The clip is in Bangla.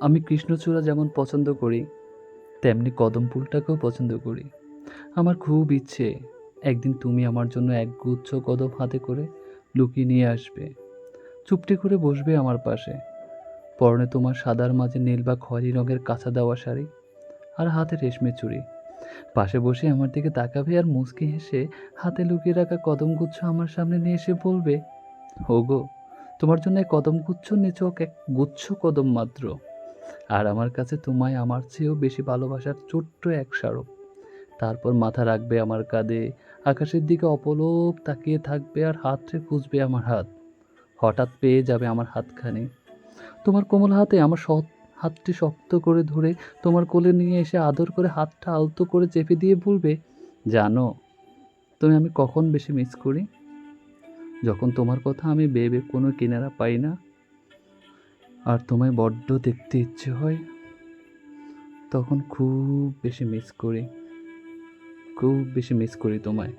আমি কৃষ্ণচূড়া যেমন পছন্দ করি, তেমনি কদম ফুলটাকেও পছন্দ করি। আমার খুব ইচ্ছে একদিন তুমি আমার জন্য এক গুচ্ছ কদম হাতে করে লুকিয়ে নিয়ে আসবে। চুপটি করে বসবে আমার পাশে। পরনে তোমার সাদার মাঝে নীল বা খয়েরি রঙের কাঁচা দেওয়া শাড়ি আর হাতে রেশমি চুড়ি। পাশে বসে আমার দিকে তাকাবে আর মুচকি হেসে হাতে লুকিয়ে রাখা কদমগুচ্ছ আমার সামনে নিয়ে এসে বলবে, ওগো তোমার জন্য এই কদমগুচ্ছ নিচক এক গুচ্ছ কদম মাত্র। আর আমার কাছে তোমায় আমার চেয়েও বেশি ভালোবাসার ছোট্ট এক স্মারক। তারপর মাথা রাখবে আমার কাঁধে, আকাশের দিকে অপলোক তাকিয়ে থাকবে আর হাতরে খুঁজবে আমার হাত। হঠাৎ পেয়ে যাবে আমার হাতখানি। তোমার কোমল হাতে আমার সৎ হাতটি শক্ত করে ধরে, তোমার কোলে নিয়ে এসে আদর করে হাতটা আলতো করে চেপে দিয়ে বলবে, জানো, তুমি আমি কখন বেশি মিস করি? যখন তোমার কথা আমি ভেবে কোনো কিনারা পাই না, আর তোমায় বড্ড দেখতে ইচ্ছে হয়, তখন খুব বেশি মিস করি, খুব বেশি মিস করি তোমায়।